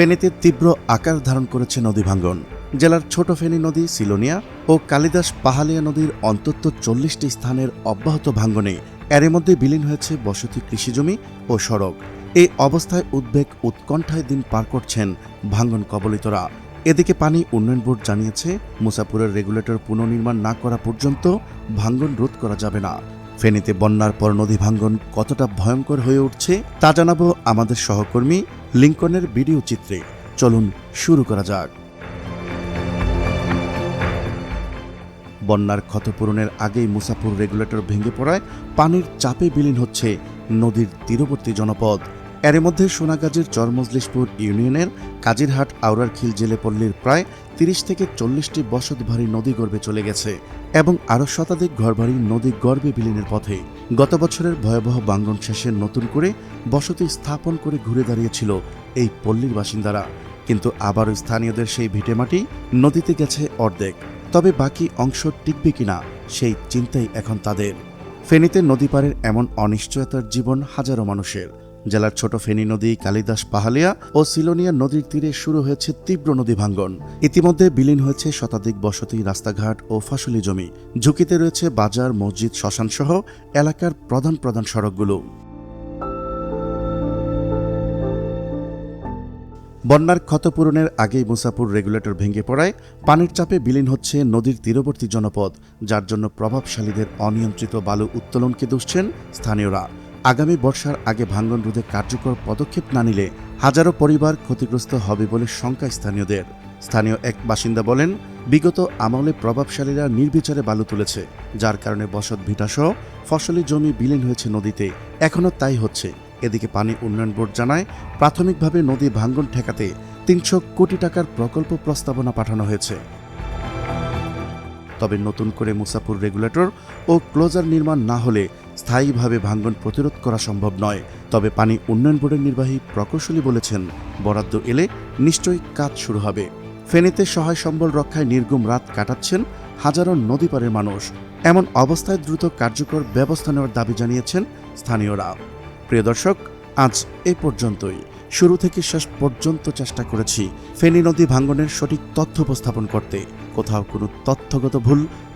ফেনীতে তীব্র আকার ধারণ করেছে নদী ভাঙ্গন। জেলার ছোট ফেনী নদী সিলোনিয়া ও কালিদাস পাহালিয়া নদীর অন্তত চল্লিশটি স্থানের অব্যাহত ভাঙ্গনে এর মধ্যে বিলীন হয়েছে বসতি কৃষিজমি ও সড়ক। এই অবস্থায় উদ্বেগ উৎকণ্ঠায় দিন পার করছেন ভাঙ্গন কবলিতরা। এদিকে পানি উন্নয়ন বোর্ড জানিয়েছে, মুসাপুরের রেগুলেটর পুনর্নির্মাণ না করা পর্যন্ত ভাঙ্গন রোধ করা যাবে না। ফেনীতে বন্যার পর নদী ভাঙ্গন কতটা ভয়ঙ্কর হয়ে উঠছে তা জানাব আমাদের সহকর্মী লিঙ্কনের ভিডিও চিত্রে চলুন শুরু করা যাক। বন্যার ক্ষতপূরণের আগেই মুসাফুর রেগুলেটর ভেঙে পড়ায় পানির চাপে বিলীন হচ্ছে নদীর তীরবর্তী জনপদ। এর মধ্যে সোনাগাজীর চরমজলিশপুর ইউনিয়নের কাজিরহাট আউরারখিল জেলে পল্লীর প্রায় তিরিশ থেকে চল্লিশটি বসতভারী নদী গর্ভে চলে গেছে এবং আরও শতাধিক ঘরবাড়ি নদী গর্ভে বিলীনের পথে। গত বছরের ভয়াবহ বাঙ্গন শেষে নতুন করে বসতি স্থাপন করে ঘুরে দাঁড়িয়েছিল এই পল্লীর বাসিন্দারা। কিন্তু আবারও স্থানীয়দের সেই ভিটেমাটি নদীতে গেছে অর্ধেক। তবে বাকি অংশ টিকবে কিনা সেই চিন্তাই এখন তাদের। ফেনীতে নদী পারের এমন অনিশ্চয়তার জীবন হাজারো মানুষের। জেলার ছোট ফেনী নদী, কালিদাস পাহালিয়া ও সিলোনিয়া নদীর তীরে শুরু হয়েছে তীব্র নদী ভাঙ্গন। ইতিমধ্যে বিলীন হয়েছে শতাধিক বসতি, রাস্তাঘাট ও ফসলি জমি। ঝুঁকিতে রয়েছে বাজার, মসজিদ, শ্মশানসহ এলাকার প্রধান প্রধান সড়কগুলো। বন্যার ক্ষতপূরণের আগেই মুসাপুর রেগুলেটর ভেঙে পড়ায় পানির চাপে বিলীন হচ্ছে নদীর তীরবর্তী জনপদ, যার জন্য প্রভাবশালীদের অনিয়ন্ত্রিত বালু উত্তোলনকে দুষছেন স্থানীয়রা। আগামী বর্ষার আগে ভাঙ্গন রোধে কার্যকর পদক্ষেপ না নিলে হাজারো পরিবার ক্ষতিগ্রস্ত হবে বলে শঙ্কা স্থানীয়দের। স্থানীয় এক বাসিন্দা বলেন, বিগত আমলে প্রভাবশালীরা নির্বিচারে বালু তুলেছে, যার কারণে বসত ভিটাসহ ফসলি জমি বিলীন হয়েছে নদীতে। এখনও তাই হচ্ছে। এদিকে পানি উন্নয়ন বোর্ড জানায়, প্রাথমিকভাবে নদী ভাঙ্গন ঠেকাতে তিনশো কোটি টাকার প্রকল্প প্রস্তাবনা পাঠানো হয়েছে। তবে নতুন করে মুসাপুর রেগুলেটর ও ক্লোজার নির্মাণ না হলে স্থায়ীভাবে ভাঙ্গন প্রতিরোধ করা সম্ভব নয়। তবে পানি উন্নয়ন বোর্ডের নির্বাহী প্রকৌশলী বলেছেন, বরাদ্দ এলে নিশ্চয়ই কাজ শুরু হবে। ফেনীতে সহায় সম্বল রক্ষায় নির্গুম রাত কাটাচ্ছেন হাজারো নদী পারের মানুষ। এমন অবস্থায় দ্রুত কার্যকর ব্যবস্থা নেওয়ার দাবি জানিয়েছেন স্থানীয়রা। প্রিয় দর্শক, আজ এ পর্যন্তই। শুরু থেকে শেষ পর্যন্ত চেষ্টা করেছি ফেনী নদী ভাঙ্গনের সঠিক তথ্য উপস্থাপন করতে। কোথাও কোনো তথ্যগত ভুল